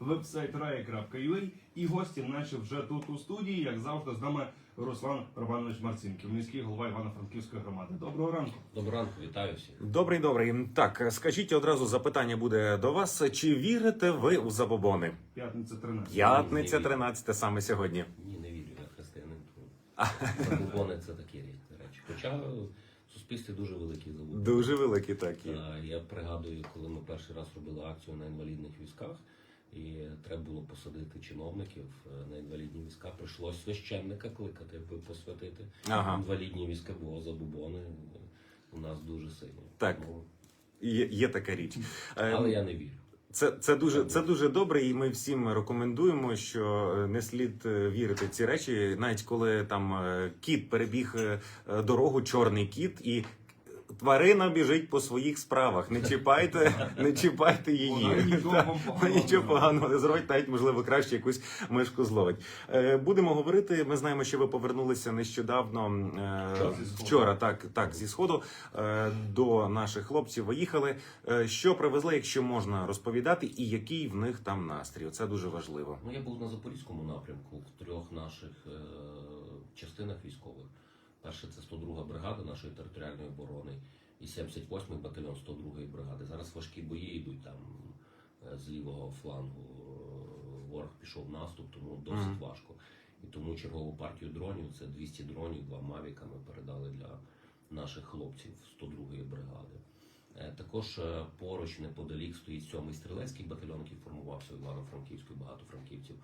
вебсайт rai.ua і гості наші вже тут у студії, як завжди, з нами Руслан Романович Марцинків, міський голова Івано-Франківської громади. Доброго ранку. Доброго ранку, вітаю всіх. Добрий, добрий. Так, скажіть одразу запитання буде до вас. Чи вірите ви у забобони? П'ятниця 13. П'ятниця 13 саме сьогодні. Ні, не вірю, я християнин. Забобони це такі речі. Хоча в суспільстві дуже великі забобони. Дуже великі такі. Та, Я пригадую, коли ми перший раз робили акцію на інвалідних візках, і треба було посадити чиновників е, на інвалідні візка. Прийшлось священника кликати, аби посвятити Ага. інвалідні візка, бо забобони у нас дуже сильні. Так. Тому- Є, є така річ. Е, але я не вірю. Це, це дуже це дуже добре, і ми всім рекомендуємо, що не слід е, вірити в ці речі, навіть коли там кіт перебіг дорогу, чорний кіт, і тварина біжить по своїх справах. Не чіпайте, не чіпайте її. Вона нічого Та, вона поганого нічого не поганого не зробить, навіть можливо краще якусь мишку зловить. Е, Будемо говорити. Ми знаємо, що ви повернулися нещодавно е, Вчора вчора, так, так, зі сходу е, до наших хлопців виїхали. Е, Що привезли, якщо можна розповідати, і який в них там настрій? Це дуже важливо. Ну, я був на Запорізькому напрямку в трьох наших е, частинах військових. Перше це 102 бригада нашої територіальної оборони і 78-й батальйон 102-ї бригади. Зараз важкі бої йдуть там е, з лівого флангу. Е, Ворог пішов в наступ, тому досить Мгм. важко. І тому чергову партію дронів, це 200 дронів, два мавіка ми передали для наших хлопців 102-ї бригади. Е, Також поруч неподалік стоїть сьомий стрілецький батальйон, який формувався в Івано-Франківську. Багато франківців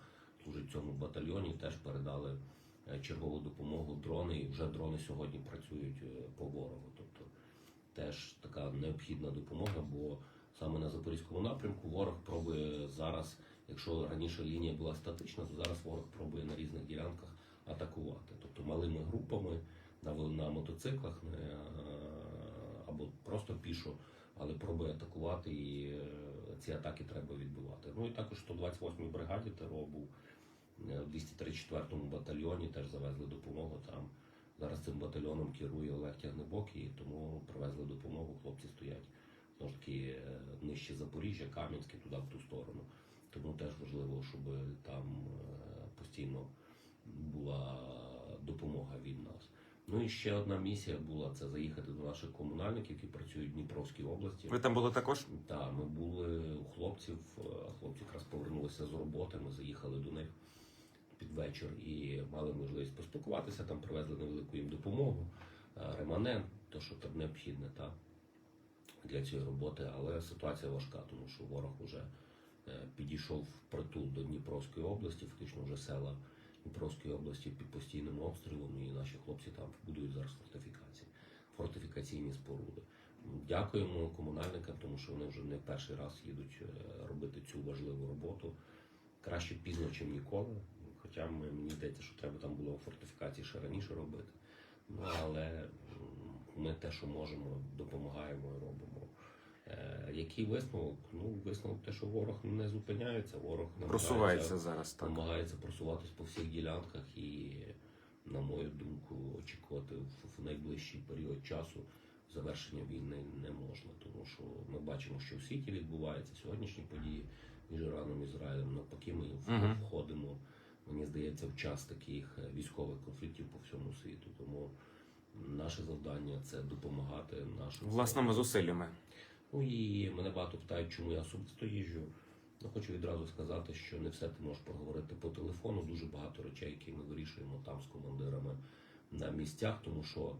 служить в цьому батальйоні. Теж передали чергову допомогу дрони. І вже дрони сьогодні працюють е, по ворогу. Тобто теж така необхідна допомога, бо саме на запорізькому напрямку ворог пробує зараз, якщо раніше лінія була статична, то зараз ворог пробує на різних ділянках атакувати. Тобто малими групами на, на мотоциклах е, або просто пішо, але пробує атакувати і е, ці атаки треба відбивати. Ну і також 128-й бригаді ТРО був е, в 234-му батальйоні, теж завезли допомогу там. Зараз цим батальйоном керує Олег Тягнебок, і тому привезли допомогу. Хлопці стоять знову ж таки е, нижче Запоріжжя, Кам'янське, туди в ту сторону. Тому теж важливо, щоб там е, постійно була допомога від нас. Ну і ще одна місія була це заїхати до наших комунальників, які працюють в Дніпровській області. Ви там були також? Так, ми були у хлопців. е, Хлопці якраз повернулися з роботи. Ми заїхали до них під вечір і мали можливість поспілкуватися. Там привезли невелику їм допомогу, е, реманент, то що там необхідне та для цієї роботи. Але ситуація важка, тому що ворог вже е, підійшов в притул до Дніпровської області, фактично вже села Дніпровської області під постійним обстрілом, і наші хлопці там будують зараз фортифікації, фортифікаційні споруди. Дякуємо комунальникам, тому що вони вже не перший раз їдуть е, робити цю важливу роботу. Краще пізно, ніж ніколи. Ми- мені здається, що треба там було фортифікації ще раніше робити. Ну але ми те, що можемо, допомагаємо і робимо. Е, який висновок? Ну, висновок те, що ворог не зупиняється, ворог Просувається зараз так. намагається просуватись по всіх ділянках і, на мою думку, очікувати в, найближчий період часу завершення війни не можна, тому що ми бачимо, що в світі відбувається сьогоднішні події між Іраном і Ізраїлем. Навпаки, ми Мгм. входимо, мені здається, в час таких е, військових конфліктів по всьому світу. Тому наше завдання це допомагати нашим Власними зусиллями. Ну і мене багато питають, чому я особисто їжджу. Ну, хочу відразу сказати, що не все ти можеш проговорити по телефону. Дуже багато речей, які ми вирішуємо там з командирами на місцях, тому що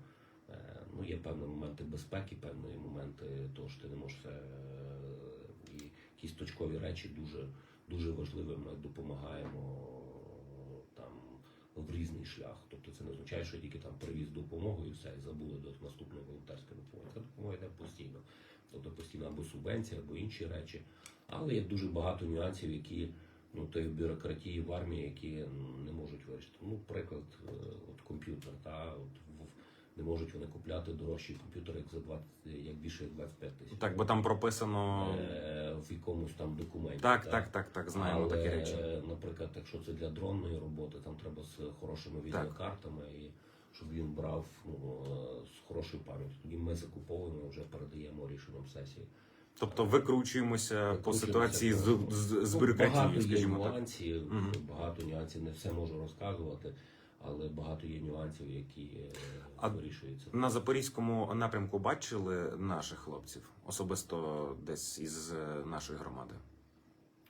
е, ну, є певні моменти безпеки, певні моменти того, що ти не можеш е, і якісь точкові речі дуже, дуже важливі. Ми допомагаємо в різний шлях. Тобто це не означає, що тільки там привіз допомогу і все, і забули до наступної волонтерської допомоги. Ця допомога йде постійно. Тобто постійно або субвенція, або інші речі. Але є дуже багато нюансів, які ну тої бюрократії в армії, які не можуть вирішити. Ну, приклад, е, от комп'ютер, та от не можуть вони купляти дорожчий комп'ютер, як за 20, як більше як 25 тисяч. Так, бо там прописано. Е, в якомусь там документі. Так, та. так, так, так, знаємо Але, такі речі. Наприклад, якщо це для дронної роботи, там треба з хорошими відеокартами і щоб він брав ну, е, з хорошою пам'яттю. Тоді ми закуповуємо, вже передаємо рішенням сесії Тобто викручуємося по ситуації з, з, з Ну, бюрократією, Багато є скажімо так. нюансів, багато нюансів, не все можу розказувати, але багато є нюансів, які е, А вирішуються. На запорізькому напрямку бачили наших хлопців, особисто десь із е, нашої громади.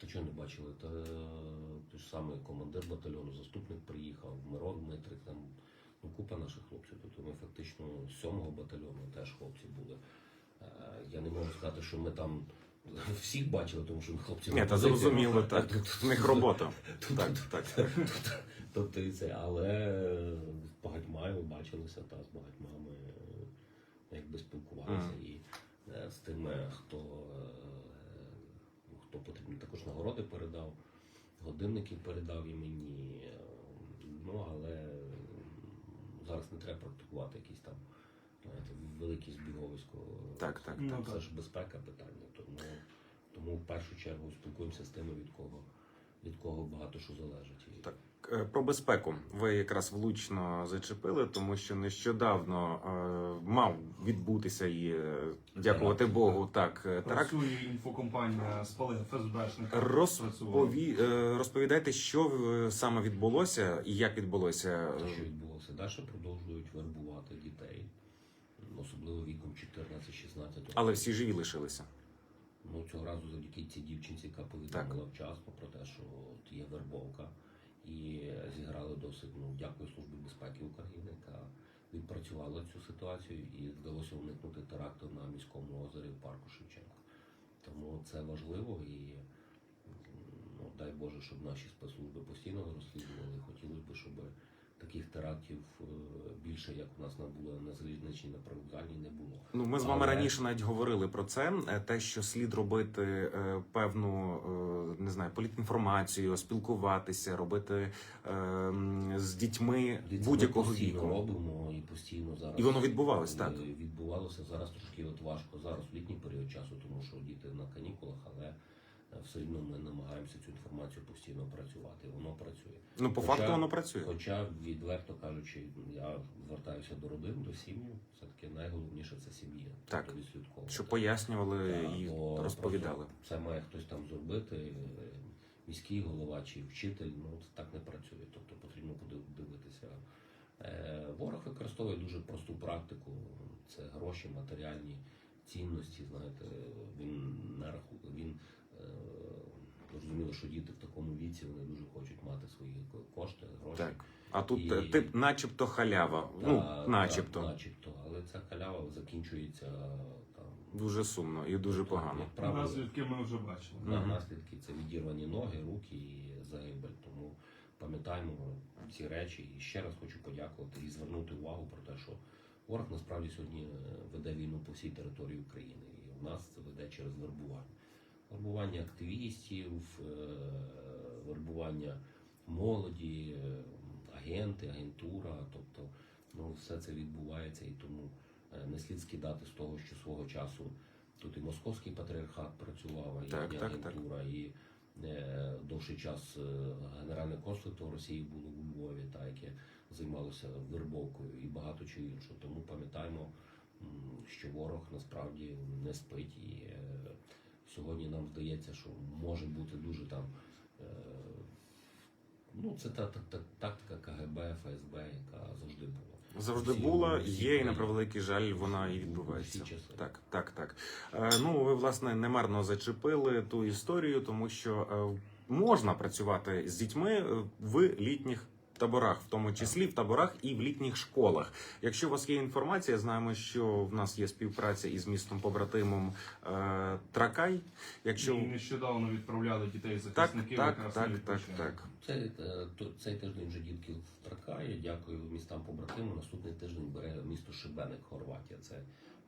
Та чого не бачили? Та е, той ж самий командир батальйону, заступник приїхав, Мирон Дмитрик, там ну, купа наших хлопців. Тобто ми фактично з сьомого батальйону теж хлопці були. Я не можу сказати, що ми там всіх бачили, тому що хлопці Ні, та зрозуміло, так. В них робота. Так, так, це, але з багатьма ми бачилися та з багатьма ми е, якби спілкувалися і е, з тими, хто, е, ну, хто потрібно, також нагороди передав, годинники передав і мені. Ну але зараз не треба практикувати якісь там знаєте, великі збіговисько. Так, так, Ну, Це так. ж безпека питання. Тому, тому в першу чергу спілкуємося з тими, від кого від кого багато що залежить. Так. Е, Про безпеку ви якраз влучно зачепили, тому що нещодавно е, мав відбутися і е, дякувати. Богу, так е, теракт. Працює інфокомпанія спалив ФСБшника. Розпові... е, Розповідайте, що е, саме відбулося і як відбулося. те, що відбулося, далі продовжують вербувати дітей, особливо віком 14-16 років. Але всі живі лишилися. Ну, цього разу завдяки цій дівчинці, яка повідомила вчасно про те, що є вербовка, і зіграли досить, ну, дякую Службі безпеки України, яка відпрацювала цю ситуацію і вдалося уникнути теракту на міському озері в парку Шевченка. Тому це важливо і ну, дай Боже, щоб наші спецслужби постійно розслідували. Хотілося б, щоб таких терактів е, більше, як у нас на було на залізничній на привокзальній, не було. Ну, ми з вами Але- раніше навіть говорили про це. е, Те, що слід робити е, певну не знаю, політінформацію, спілкуватися, робити з дітьми будь-якого віку. робимо і постійно зараз. І воно відбувалось, е, так. Відбувалося зараз трошки от важко зараз в літній період часу, тому що діти на канікулах, але все одно ми намагаємося цю інформацію постійно працювати. Воно працює. Ну, по Хоча- факту воно працює. Хоча, відверто кажучи, я звертаюся до родин, до сім'ї. Все таки найголовніше це сім'я. Так. Тобто відслідковувати. Що пояснювали Так, і розповідали. Це має хтось там зробити, міський голова чи вчитель, ну це так не працює. Тобто потрібно дивитися. Е, Ворог використовує дуже просту практику: це гроші, матеріальні цінності. Знаєте, він не раху... він е, зрозуміло, що діти в такому віці вони дуже хочуть мати свої кошти, гроші. Так. А тут І- е, тип, начебто халява. Та- ну, та, начебто. начебто, але ця халява закінчується там. Дуже сумно і дуже погано. Як правило, Наслідки ми вже бачили. на наслідки це відірвані ноги, руки і загибель. Тому пам'ятаємо ці речі. І ще раз хочу подякувати і звернути увагу про те, що ворог насправді сьогодні е, веде війну по всій території України. І в нас це веде через вербування. Вербування активістів, е, вербування молоді, е, агенти, агентура. Тобто, ну все це відбувається і тому е, не слід скидати з того, що свого часу тут і московський патріархат працював, і Так, так, так. агентура, і довший час Генеральне консульство Росії було у Львові, та яке займалося вербовкою і багато чого іншого. Тому пам'ятаємо, що ворог насправді не спить і сьогодні нам здається, що може бути дуже там. е, Ну, це та, та, та тактика КГБ, ФСБ, яка завжди була. Завжди Всі- була, всі є, і на превеликий жаль, вона і Всі відбувається. часи. Так, так, так. Е, ну, ви, власне, немарно зачепили ту історію, тому що е, можна працювати з дітьми в літніх таборах, в тому числі в таборах і в літніх школах. Якщо у вас є інформація, знаємо, що в нас є співпраця із містом побратимом е, Тракай. Якщо І нещодавно відправляли дітей так, захисників так, якраз на так, так, відпочинок. так. Цей, е, то- цей тиждень вже дітки втракає. Дякую містам побратиму. Наступний тиждень бере місто Шибеник, Хорватія. Це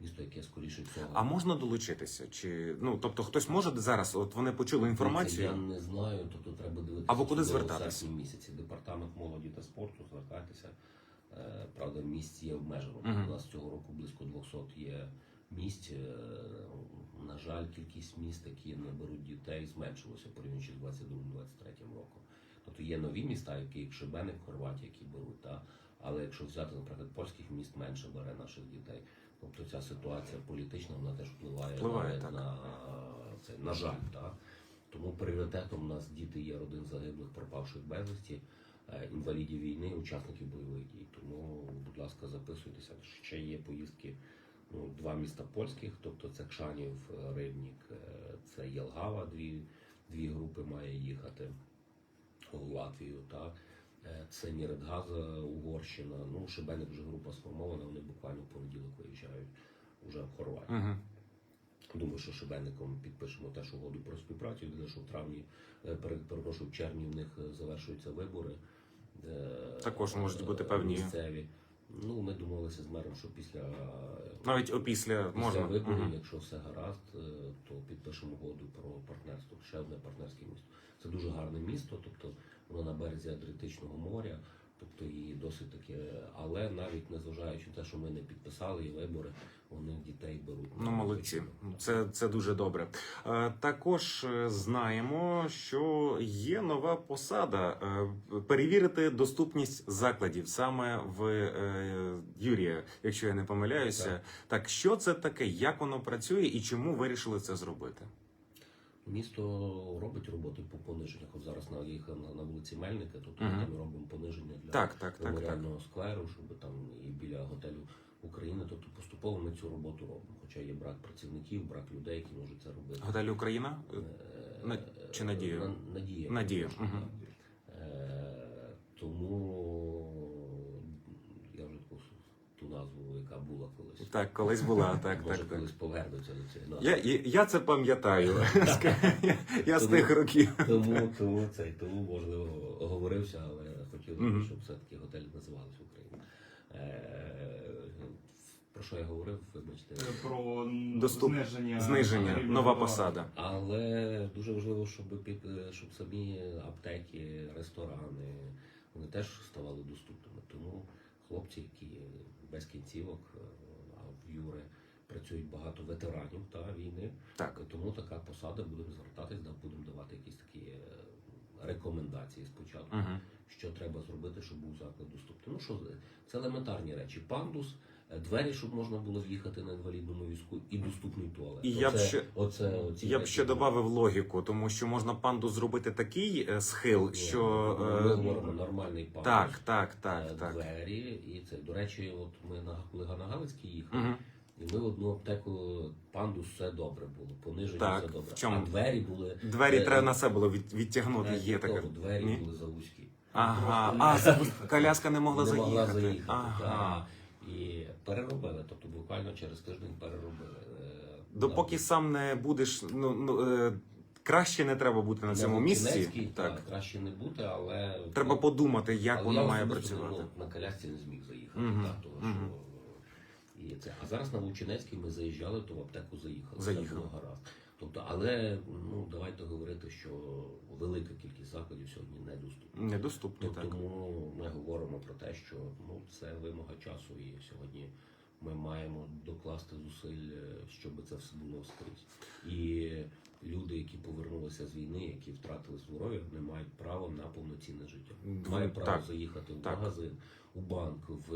місто, яке скоріше всього. А можна долучитися? Чи ну тобто хтось може зараз? От вони почули інформацію. Я не знаю, тобто треба дивитися. Або куди звертатися? місяці. Департамент молоді та спорту звертайтеся. Е, Правда, місць є обмежено. Мгм. У нас цього року близько 200 є місць. Е, На жаль, кількість міст, які не беруть дітей, зменшилося порівняно з 22-23 роком. Тобто є нові міста, які як Шибеник, Хорватія, які беруть. Та? Але якщо взяти, наприклад, польських міст менше бере наших дітей. Тобто ця ситуація політична вона теж впливає, Впливає, так. на це, на жаль, так. Тому пріоритетом у нас діти є родин загиблих, пропавших безвісті, е, інвалідів війни, учасників бойових дій. Тому, будь ласка, записуйтеся. Ще є поїздки. Ну, два міста польських, тобто це Кшанів, е, Рибнік, е, це Єлгава, дві, дві групи має їхати в Латвію. Так. Е, Це Ніридгаза, Угорщина. Ну, Шибеник вже група сформована, вони буквально в понеділок виїжджають вже в Хорватію. Угу. Думаю, що Шебеником підпишемо теж угоду про співпрацю. Єдине, що в травні, е, перепрошую, в червні в них е, завершуються вибори. Також можуть бути певні- місцеві. Ну, ми домовилися з мером, що після, Навіть опісля після можна. виборів, Мгм. якщо все гаразд, е, то підпишемо угоду про партнерство. Ще одне партнерське місто. Це дуже гарне місто, тобто воно на березі Адріатичного моря, тобто і досить таке. Але навіть незважаючи на те, що ми не підписали і вибори, вони дітей беруть. Ну, молодці, це, це дуже добре. Е, Також е, знаємо, що є нова посада е, перевірити доступність закладів саме в Юрія, якщо я не помиляюся. Так. Так, що це таке, як воно працює і чому вирішили це зробити? Місто робить роботи по пониженнях. От зараз на їх на, на вулиці Мельника, тут Мгм. ми робимо пониження для Так, так, так, так. скверу, щоб там і біля готелю України. Тобто поступово ми цю роботу робимо. Хоча є брак працівників, брак людей, які можуть це робити. Готель Україна? Е, чи Надія? Надія. Надія. Е, Тому я вже таку ту назву, яка була колись. Так, колись була, так, Може, так, так. колись повернуться до цієї назви. Я, я, я це пам'ятаю. Я- Я з Тому- тих років. Тому, тому цей, тому можливо оговорився, але хотів би, Мгм. щоб все-таки готелі називалися Україна. Е, про що я говорив, вибачте. Е, Про м, Доступ- зниження, Зниження, нова товару. посада. Але дуже важливо, щоб під щоб самі аптеки, ресторани вони теж ставали доступними. Тому хлопці, які без кінцівок, е, а в Юри працюють багато ветеранів та війни. Так. Тому така посада будемо звертатись, да, будемо давати якісь такі е, рекомендації спочатку, ага. що треба зробити, щоб був заклад доступний. Ну що це елементарні речі. Пандус. Е, Двері, щоб можна було з'їхати на інвалідному візку, і доступний туалет. І я б ще- оце, оці Я б ще додав логіку, тому що можна панду зробити такий е, схил, Ні, що ми е, говоримо нормальний пандус. так, так, е, так, так. Двері, і це, до речі, от ми на коли на Галицький їхали, Угу. і ми в одну аптеку пандус все добре було, пониження Так, все добре. в чому? А двері були Двері е, треба на себе було від, відтягнути. навіть Є таке. двері Ні? були завузькі. Ага, а коляска не могла не заїхати. могла заїхати. Ага. так. Переробили, тобто буквально через тиждень переробили. Е, Допоки сам не будеш, ну, ну е, краще не треба бути на цьому місці. Так. так, краще не бути, але Треба подумати, як Але воно я має працювати. Ну, на колясці не зміг заїхати, Мгм, так, тому що і це. А зараз на Лучинецький ми заїжджали, то в аптеку заїхали. Заїхали. Було гаразд. Тобто, але ну давайте говорити, що велика кількість закладів сьогодні недоступна. Недоступні, Тобто, так. Тому ми говоримо про те, що ну це вимога часу, і сьогодні ми маємо докласти зусиль, е, щоб це все було скрізь. І люди, які повернулися з війни, які втратили здоров'я, не мають права на повноцінне життя. Мають право так, заїхати в так. магазин, у банк, в,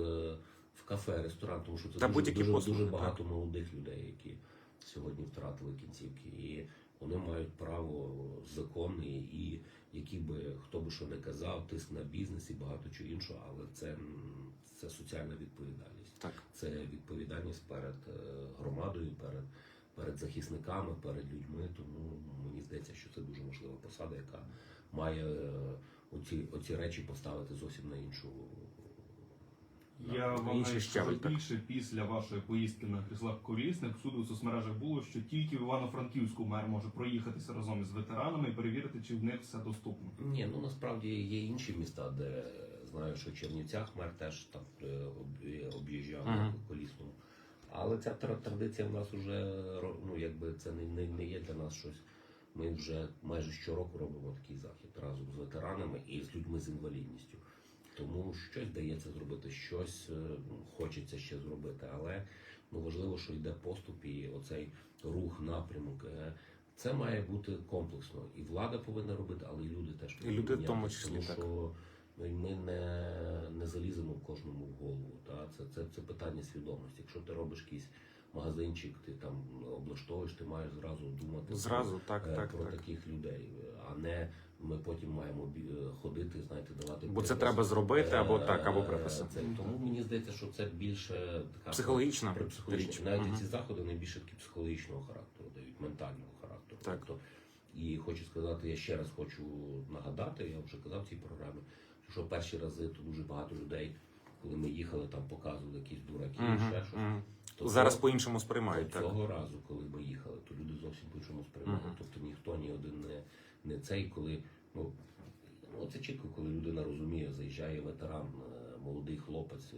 в кафе, ресторан, тому що це Та дуже, дуже, послуги, дуже так. багато молодих людей, які сьогодні втратили кінцівки. І вони мають право законне і які би хто би що не казав, тиск на бізнес і багато чого іншого, але це, це соціальна відповідальність. Так. Це відповідальність перед е, громадою, перед, перед захисниками, перед людьми. Тому мені здається, що це дуже важлива посада, яка має е, оці, оці речі поставити зовсім на іншу. Я вам навіть скажу більше після вашої поїздки на кріслах колісних всюди в соцмережах було, що тільки в Івано-Франківську мер може проїхатися разом із ветеранами і перевірити, чи в них все доступно. Ні, ну насправді є інші міста, де знаю, що в Чернівцях мер теж там е, об'їжджав Мгм. на колісному. Але ця традиція в нас вже ну якби це не, не, не є для нас щось. Ми вже майже щороку робимо такий захід разом з ветеранами і з людьми з інвалідністю. Тому щось вдається зробити, щось е, хочеться ще зробити, але ну важливо, що йде поступ і оцей рух, напрямок. е, Це має бути комплексно. І влада повинна робити, але і люди теж повинні люди в тому числі, тому так. що ну, ми не, не заліземо в кожному в голову. Та? Це, це, це питання свідомості. Якщо ти робиш якийсь магазинчик, ти там облаштовуєш, ти маєш зразу думати Зразу, так, е, так, про так. таких людей, а не ми потім маємо е, ходити, знаєте, давати Бо це треба зробити або Е, так, або приписи. Це, тому мені здається, що це більше така Психологічна психологічна. річ. Навіть Мгм. ці заходи вони більше такі психологічного характеру дають, ментального характеру. Так. Тобто, і хочу сказати, я ще раз хочу нагадати, я вже казав в цій програмі, що перші рази то дуже багато людей, коли ми їхали, там показували якісь дураки, Мгм, ще щось. мгм. То Зараз цього- по-іншому сприймають. Так. цього разу, коли ми їхали, то люди зовсім по-іншому сприймали. Мгм. Тобто ніхто ні один не, не цей, коли ну, ну це чітко, коли людина розуміє, заїжджає ветеран, е, молодий хлопець, е,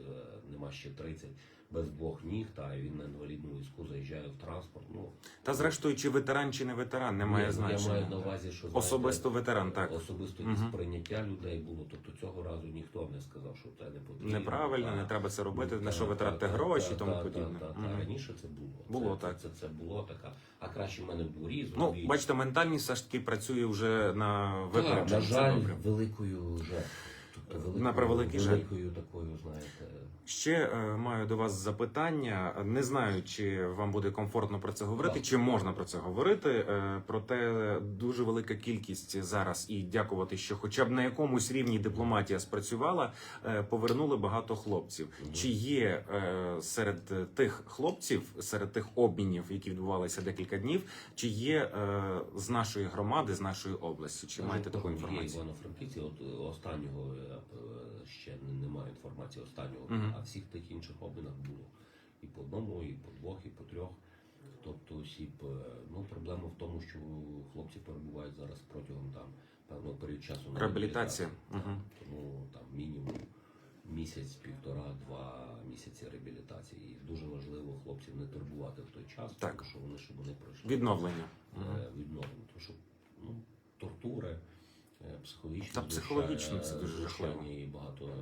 нема ще 30, без двох ніг, та він на інвалідному візку заїжджає в транспорт. Ну Та зрештою, чи ветеран, чи не ветеран, не має ні, ну, Я значення. маю на увазі, що знаєте, Особисто ветеран, так. Особисто і сприйняття людей було. Тобто цього разу ніхто не сказав, що це не потрібно. Неправильно, та- не треба це робити, Ну, на що та- витратити та- гроші та- тому та- подібне. та- та- Мгм. Раніше це було. Було це, так. Це, це було така. А краще в мене в дворі Ну, бачите, ментальність все ж таки працює вже на випередження. на жаль, великою жертвою. Тобто На превеликий жаль. такою, знаєте. Ще е, маю до вас запитання. Не знаю, чи вам буде комфортно про це говорити, Так. чи можна про це говорити. Е, проте дуже велика кількість зараз, і дякувати, що хоча б на якомусь рівні дипломатія спрацювала, е, повернули багато хлопців. Мгм. Чи є е, серед тих хлопців, серед тих обмінів, які відбувалися декілька днів, чи є е, з нашої громади, з нашої області? Чи маєте таку інформацію? Івано-Франківці, от останнього е, ще немає інформації останнього, Мгм. а всіх тих інших обмінах було. І по одному, і по двох, і по трьох. Тобто осіб, е, ну проблема в тому, що хлопці перебувають зараз протягом там певного періоду часу на Реабілітація. Так, Мгм. Тому там мінімум місяць, півтора, два місяці реабілітації. І дуже важливо хлопців не турбувати в той час, Так. тому що вони щоб вони пройшли Відновлення. Е, відновлення. Тому що ну, тортури, психологічні, Та психологічно це дуже жахливо. і багато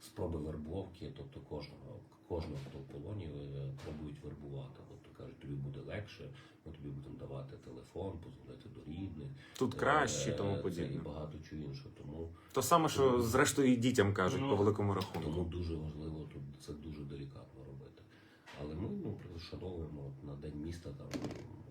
спроби вербовки, тобто кожного, кожного, хто в полоні, е, пробують вербувати. Тобто кажуть, тобі буде легше, ми тобі будемо давати телефон, позвонити до рідних. Тут краще, Е, тому це подібне. І багато чого іншого. Тому То саме, що зрештою і дітям кажуть Ну, по великому рахунку. тому дуже важливо тут це дуже делікатно робити. Але ми ну, вшановуємо от на день міста там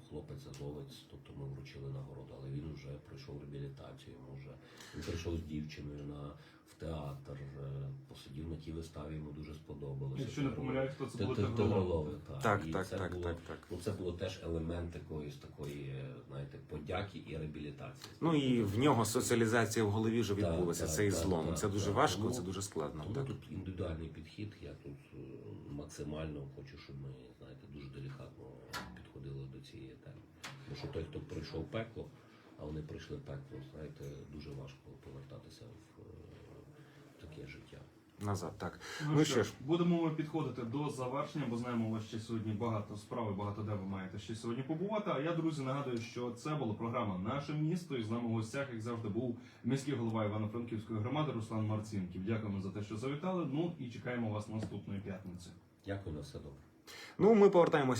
хлопець азовець, тобто ми вручили нагороду, але він вже пройшов реабілітацію, вже він прийшов з дівчиною на в театр, е, посидів на тій виставі, йому дуже сподобалося. Якщо не помиляюсь, то це було. Тигролови, так. Так, так, так, так, так. Ну це було теж елемент якоїсь такої, е, знаєте, подяки і реабілітації. Ну і в нього соціалізація в голові вже відбулася. Цей злом. Це дуже важко, це дуже складно. Тут індивідуальний підхід. Я тут максимально хочу, щоб ми знаєте, дуже делікатно підходили до цієї теми. Бо що той, хто пройшов пекло, а вони пройшли пекло, знаєте, дуже важко повертатися в е, таке життя. Назад, так. Ну, Ну що ж, будемо ми підходити до завершення, бо знаємо, у вас ще сьогодні багато справи, багато де ви маєте ще сьогодні побувати. А я, друзі, нагадую, що це була програма Наше місто. І з нами в гостях, як завжди, був міський голова Івано-Франківської громади Руслан Марцінків. Дякуємо за те, що завітали. Ну і чекаємо вас наступної п'ятниці. Дякую на все добре. ну ми повертаємося.